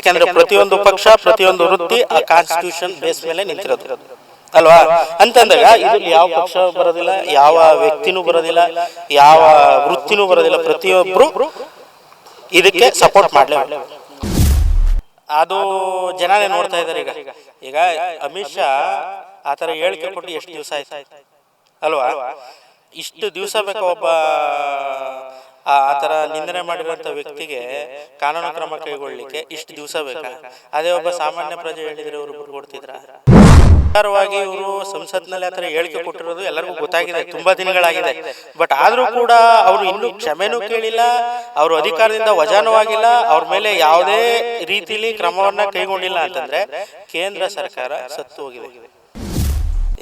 ಯಾಕಂದ್ರೆ ಪ್ರತಿಯೊಂದು ಪಕ್ಷ ಪ್ರತಿಯೊಂದು ವೃತ್ತಿ ಆ ಕಾನ್ಸ್ಟಿಟ್ಯೂಷನ್ ಬೇಸ್ ಮೇಲೆ ನಿಂತಿರೋದು. ಅಲ್ವಾ? ಅಂತಂದಾಗ ಇದು ಯಾವ ಪಕ್ಷ ಬರೋದಿಲ್ಲ ಯಾವ ವ್ಯಕ್ತಿನೂ ಬರೋದಿಲ್ಲ ಯಾವ ವೃತ್ತಿನೂ ಬರೋದಿಲ್ಲ ಪ್ರತಿಯೊಬ್ಬರು ಇದಕ್ಕೆ ಸಪೋರ್ಟ್ ಮಾಡಲೇ ಅದು ಜನನೇ ನೋಡ್ತಾ ಇದ್ದಾರೆ ಈಗ. ಈಗ ಅಮಿತ್ ಶಾ ಆ ಥರ ಹೇಳಿಕೆ ಕೊಟ್ಟು ಎಷ್ಟು ದಿವಸ ಆಯ್ತು? ಅಲ್ವಾ? ಇಷ್ಟು ದಿವಸ ಬೇಕಾ ಒಬ್ಬ ಆ ಥರ ನಿಂದನೆ ಮಾಡಿರುವಂಥ ವ್ಯಕ್ತಿಗೆ ಕಾನೂನು ಕ್ರಮ ಕೈಗೊಳ್ಳಲಿಕ್ಕೆ ಇಷ್ಟು ದಿವಸ ಬೇಕಾ? ಅದೇ ಒಬ್ಬ ಸಾಮಾನ್ಯ ಪ್ರಜೆ ಹೇಳಿದ್ರೆ ಅವರು ಕೊಡ್ತಿದ್ರ? ಸರ್ಕಾರವಾಗಿ ಇವರು ಸಂಸತ್ನಲ್ಲಿ ಆ ಹೇಳಿಕೆ ಕೊಟ್ಟಿರೋದು ಎಲ್ಲರಿಗೂ ಗೊತ್ತಾಗಿದೆ, ತುಂಬಾ ದಿನಗಳಾಗಿದೆ. ಬಟ್ ಆದರೂ ಕೂಡ ಅವರು ಇನ್ನೂ ಕ್ಷಮೆನೂ ಕೇಳಿಲ್ಲ, ಅವರು ಅಧಿಕಾರದಿಂದ ವಜಾನೂ ಆಗಿಲ್ಲ, ಅವ್ರ ಮೇಲೆ ಯಾವುದೇ ರೀತಿಲಿ ಕ್ರಮವನ್ನ ಕೈಗೊಂಡಿಲ್ಲ ಅಂತಂದ್ರೆ ಕೇಂದ್ರ ಸರ್ಕಾರ ಸತ್ತು ಹೋಗಿದೆ.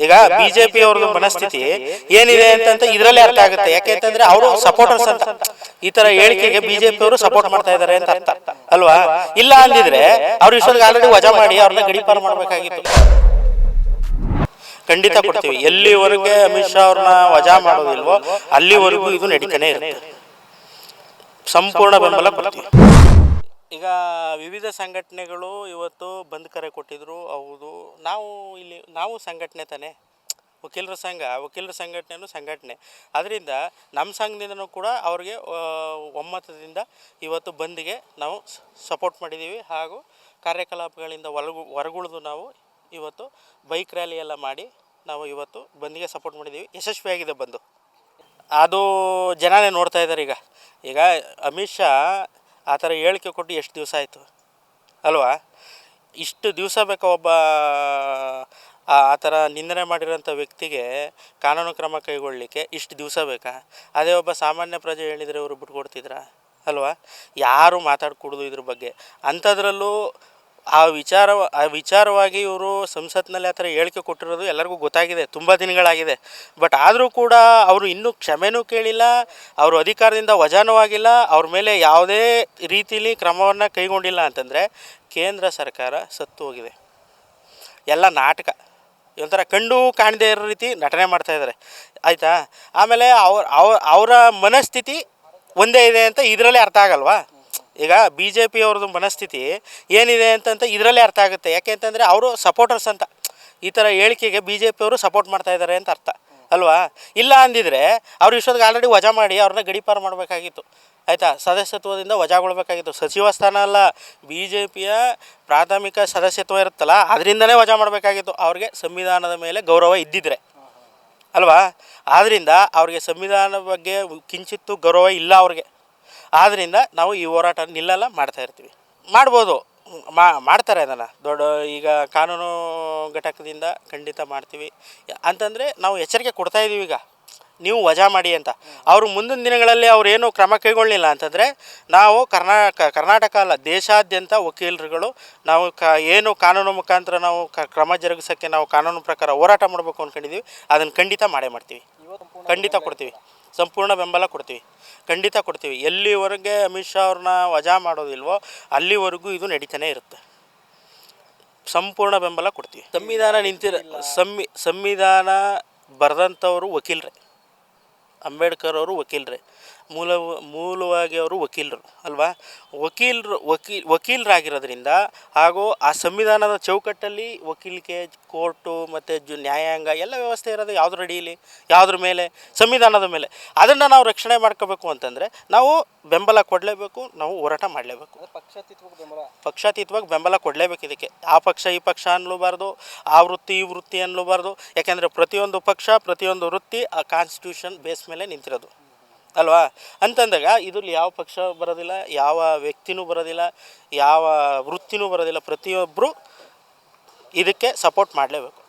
ಈಗ ಬಿಜೆಪಿ ಅವ್ರದ್ದು ಮನಸ್ಥಿತಿ ಏನಿದೆ ಅಂತಂತ ಇದರಲ್ಲೇ ಅರ್ಥ ಆಗುತ್ತೆ. ಯಾಕೆ ಅಂತಂದ್ರೆ ಅವರು ಸಪೋರ್ಟರ್ಸ್ ಅಂತ ಈ ತರ ಹೇಳಿಕೆಗೆ ಬಿಜೆಪಿ ಅವರು ಸಪೋರ್ಟ್ ಮಾಡ್ತಾ ಇದ್ದಾರೆ ಅಂತ. ಅರ್ಥ ಅಲ್ವಾ? ಇಲ್ಲ ಅಂದಿದ್ರೆ ಅವ್ರು ಇಷ್ಟೊಂದು ಆಲ್ರೆಡಿ ವಜಾ ಮಾಡಿ ಅವ್ರನ್ನ ಗಡಿಪಾರು ಮಾಡಬೇಕಾಗಿತ್ತು. ಖಂಡಿತ ಕೊಡ್ತೀವಿ. ಎಲ್ಲಿವರೆಗೆ ಅಮಿತ್ ಶಾ ಅವ್ರನ್ನ ವಜಾ ಮಾಡೋದಿಲ್ವೋ ಅಲ್ಲಿವರೆಗೂ ಇದು ನಡೀತಾನೆ ಇರುತ್ತೆ. ಸಂಪೂರ್ಣ ಬೆಂಬಲ ಕೊಡ್ತೀವಿ. ವಿವಿಧ ಸಂಘಟನೆಗಳು ಇವತ್ತು ಬಂದ್ ಕರೆ ಕೊಟ್ಟಿದ್ರು. ಹೌದು. ನಾವು ಇಲ್ಲಿ, ನಾವು ಸಂಘಟನೆ ತಾನೇ. ವಕೀಲರ ಸಂಘ, ವಕೀಲರ ಸಂಘಟನೆಯೂ ಸಂಘಟನೆ. ಅದರಿಂದ ನಮ್ಮ ಸಂಘದಿಂದನೂ ಕೂಡ ಅವ್ರಿಗೆ ಒಮ್ಮತದಿಂದ ಇವತ್ತು ಬಂದ್ಗೆ ನಾವು ಸಪೋರ್ಟ್ ಮಾಡಿದ್ದೀವಿ ಹಾಗೂ ಕಾರ್ಯಕಲಾಪಗಳಿಂದ ಹೊರಗು ಹೊರಗುಳಿದು ನಾವು ಇವತ್ತು ಬೈಕ್ ರ್ಯಾಲಿ ಎಲ್ಲ ಮಾಡಿ ನಾವು ಇವತ್ತು ಬಂದ್ಗೆ ಸಪೋರ್ಟ್ ಮಾಡಿದ್ದೀವಿ ಯಶಸ್ವಿಯಾಗಿದೆ ಬಂದು. ಅದು ಜನನೇ ನೋಡ್ತಾ ಇದ್ದಾರೆ ಈಗ. ಈಗ ಅಮಿತ್ ಶಾ ಆ ಥರ ಹೇಳಿಕೆ ಕೊಟ್ಟು ಎಷ್ಟು ದಿವಸ ಆಯಿತು? ಅಲ್ವಾ? ಇಷ್ಟು ದಿವಸ ಬೇಕಾ ಒಬ್ಬ, ಆ ಥರ ನಿಂದನೆ ಮಾಡಿರೋಂಥ ವ್ಯಕ್ತಿಗೆ ಕಾನೂನು ಕ್ರಮ ಕೈಗೊಳ್ಳಲಿಕ್ಕೆ ಇಷ್ಟು ದಿವಸ ಬೇಕಾ? ಅದೇ ಒಬ್ಬ ಸಾಮಾನ್ಯ ಪ್ರಜೆ ಹೇಳಿದರೆ ಅವರು ಬಿಟ್ಕೊಡ್ತಿದ್ರಾ? ಅಲ್ವಾ? ಯಾರು ಮಾತಾಡ್ಕೊಡೋದು ಇದ್ರ ಬಗ್ಗೆ. ಅಂಥದ್ರಲ್ಲೂ ಆ ವಿಚಾರ, ಆ ವಿಚಾರವಾಗಿ ಇವರು ಸಂಸತ್ನಲ್ಲಿ ಆ ಥರ ಹೇಳಿಕೆ ಕೊಟ್ಟಿರೋದು ಎಲ್ಲರಿಗೂ ಗೊತ್ತಾಗಿದೆ, ತುಂಬ ದಿನಗಳಾಗಿದೆ. ಬಟ್ ಆದರೂ ಕೂಡ ಅವರು ಇನ್ನೂ ಕ್ಷಮೆನೂ ಕೇಳಿಲ್ಲ, ಅವರು ಅಧಿಕಾರದಿಂದ ವಜಾನೂ ಆಗಿಲ್ಲ ಅವ್ರ ಮೇಲೆ ಯಾವುದೇ ರೀತಿಯಲ್ಲಿ ಕ್ರಮವನ್ನು ಕೈಗೊಂಡಿಲ್ಲ ಅಂತಂದರೆ ಕೇಂದ್ರ ಸರ್ಕಾರ ಸತ್ತು ಹೋಗಿದೆ. ಎಲ್ಲ ನಾಟಕ. ಒಂಥರ ಕಂಡು ಕಾಣದೇ ಇರೋ ರೀತಿ ನಟನೆ ಮಾಡ್ತಾಯಿದ್ದಾರೆ ಆಯಿತಾ? ಆಮೇಲೆ ಅವ್ರ ಅವ್ರ ಮನಸ್ಥಿತಿ ಒಂದೇ ಇದೆ ಅಂತ ಇದರಲ್ಲೇ ಅರ್ಥ ಆಗಲ್ವಾ? ಈಗ ಬಿ ಜೆ ಪಿಯವ್ರದ್ದು ಮನಸ್ಥಿತಿ ಏನಿದೆ ಅಂತಂತ ಇದರಲ್ಲೇ ಅರ್ಥ ಆಗುತ್ತೆ. ಯಾಕೆ ಅಂತಂದರೆ ಅವರು ಸಪೋರ್ಟರ್ಸ್ ಅಂತ. ಈ ಥರ ಹೇಳಿಕೆಗೆ ಬಿ ಜೆ ಪಿಯವರು ಸಪೋರ್ಟ್ ಮಾಡ್ತಾ ಇದ್ದಾರೆ ಅಂತ ಅರ್ಥ. ಅಲ್ವಾ? ಇಲ್ಲ ಅಂದಿದ್ರೆ ಅವ್ರು ಇಷ್ಟೊತ್ತಿಗೆ ಆಲ್ರೆಡಿ ವಜಾ ಮಾಡಿ ಅವ್ರನ್ನ ಗಡೀಪಾರು ಮಾಡಬೇಕಾಗಿತ್ತು. ಆಯಿತಾ? ಸದಸ್ಯತ್ವದಿಂದ ವಜಾಗೊಳ್ಬೇಕಾಗಿತ್ತು ಸಚಿವ ಸ್ಥಾನ ಅಲ್ಲ. ಬಿ ಜೆ ಪಿಯ ಪ್ರಾಥಮಿಕ ಸದಸ್ಯತ್ವ ಇರುತ್ತಲ್ಲ ಅದರಿಂದನೇ ವಜಾ ಮಾಡಬೇಕಾಗಿತ್ತು. ಅವ್ರಿಗೆ ಸಂವಿಧಾನದ ಮೇಲೆ ಗೌರವ ಇದ್ದಿದ್ರೆ. ಅಲ್ವಾ? ಆದ್ದರಿಂದ ಅವ್ರಿಗೆ ಸಂವಿಧಾನ ಬಗ್ಗೆ ಕಿಂಚಿತ್ತು ಗೌರವ ಇಲ್ಲ ಅವ್ರಿಗೆ. ಆದ್ದರಿಂದ ನಾವು ಈ ಹೋರಾಟ ನಿಲ್ಲಲ್ಲ, ಮಾಡ್ತಾ ಇರ್ತೀವಿ. ಮಾಡ್ಬೋದು. ಮಾಡ್ತಾರೆ ಅದನ್ನು. ದೊಡ್ಡ, ಈಗ ಕಾನೂನು ಘಟಕದಿಂದ ಖಂಡಿತ ಮಾಡ್ತೀವಿ. ಅಂತಂದರೆ ನಾವು ಎಚ್ಚರಿಕೆ ಕೊಡ್ತಾ ಇದ್ದೀವಿ ಈಗ. ನೀವು ವಜಾ ಮಾಡಿ ಅಂತ. ಅವರು ಮುಂದಿನ ದಿನಗಳಲ್ಲಿ ಅವ್ರು ಏನು ಕ್ರಮ ಕೈಗೊಳ್ಳಲಿಲ್ಲ ಅಂತಂದರೆ ನಾವು ಕರ್ನಾಟಕ ಕರ್ನಾಟಕ ಅಲ್ಲ, ದೇಶಾದ್ಯಂತ ವಕೀಲರುಗಳು ನಾವು ಕ, ಏನು ಕಾನೂನು ಮುಖಾಂತರ ನಾವು ಕ, ಕ್ರಮ ಜರುಗಿಸೋಕ್ಕೆ ನಾವು ಕಾನೂನು ಪ್ರಕಾರ ಹೋರಾಟ ಮಾಡಬೇಕು ಅಂದ್ಕೊಂಡಿದ್ದೀವಿ ಅದನ್ನು ಖಂಡಿತ ಮಾಡೇ ಮಾಡ್ತೀವಿ. ಖಂಡಿತ ಕೊಡ್ತೀವಿ. ಸಂಪೂರ್ಣ ಬೆಂಬಲ ಕೊಡ್ತೀವಿ. ಖಂಡಿತ ಕೊಡ್ತೀವಿ. ಎಲ್ಲಿವರೆಗೆ ಅಮಿತ್ ಶಾ ಅವ್ರನ್ನ ವಜಾ ಮಾಡೋದಿಲ್ವೋ ಅಲ್ಲಿವರೆಗೂ ಇದು ನಡೀತಾನೆ ಇರುತ್ತೆ. ಸಂಪೂರ್ಣ ಬೆಂಬಲ ಕೊಡ್ತೀವಿ. ಸಂವಿಧಾನ ನಿಂತಿರ ಸಂವಿ ಸಂವಿಧಾನ ಬರೆದಂಥವರು ವಕೀಲರೇ. ಅಂಬೇಡ್ಕರ್ ಅವರು ವಕೀಲರೇ. ಮೂಲ ಮೂಲವಾಗಿ ಅವರು ವಕೀಲರು ಅಲ್ವಾ? ವಕೀಲರು ವಕೀಲ್ ವಕೀಲರಾಗಿರೋದ್ರಿಂದ ಹಾಗೂ ಆ ಸಂವಿಧಾನದ ಚೌಕಟ್ಟಲ್ಲಿ ವಕೀಲಿಕೆ ಕೋರ್ಟು ಮತ್ತು ಜು ನ್ಯಾಯಾಂಗ ಎಲ್ಲ ವ್ಯವಸ್ಥೆ ಇರೋದು ಯಾವುದ್ರ ಅಡಿಯಲ್ಲಿ? ಯಾವುದ್ರ ಮೇಲೆ? ಸಂವಿಧಾನದ ಮೇಲೆ. ಅದನ್ನು ನಾವು ರಕ್ಷಣೆ ಮಾಡ್ಕೋಬೇಕು ಅಂತಂದರೆ ನಾವು ಬೆಂಬಲ ಕೊಡಲೇಬೇಕು ನಾವು ಹೋರಾಟ ಮಾಡಲೇಬೇಕು. ಪಕ್ಷಾತೀತವಾಗಿ ಬೆಂಬಲ. ಕೊಡಲೇಬೇಕು ಇದಕ್ಕೆ. ಆ ಪಕ್ಷ ಈ ಪಕ್ಷ ಅನ್ನಲೂಬಾರ್ದು ಆ ವೃತ್ತಿ ಈ ವೃತ್ತಿ ಅನ್ನಲೂಬಾರ್ದು ಯಾಕೆಂದರೆ ಪ್ರತಿಯೊಂದು ಪಕ್ಷ ಪ್ರತಿಯೊಂದು ವೃತ್ತಿ ಆ ಕಾನ್ಸ್ಟಿಟ್ಯೂಷನ್ ಬೇಸ್ ಮೇಲೆ ನಿಂತಿರೋದು. ಅಲ್ವಾ? ಅಂತಂದಾಗ ಇದ್ರಲ್ಲಿ ಯಾವ ಪಕ್ಷ ಬರೋದಿಲ್ಲ, ಯಾವ ವ್ಯಕ್ತಿನೂ ಬರೋದಿಲ್ಲ, ಯಾವ ವೃತ್ತಿನೂ ಬರೋದಿಲ್ಲ. ಪ್ರತಿಯೊಬ್ಬರು ಇದಕ್ಕೆ ಸಪೋರ್ಟ್ ಮಾಡಲೇಬೇಕು.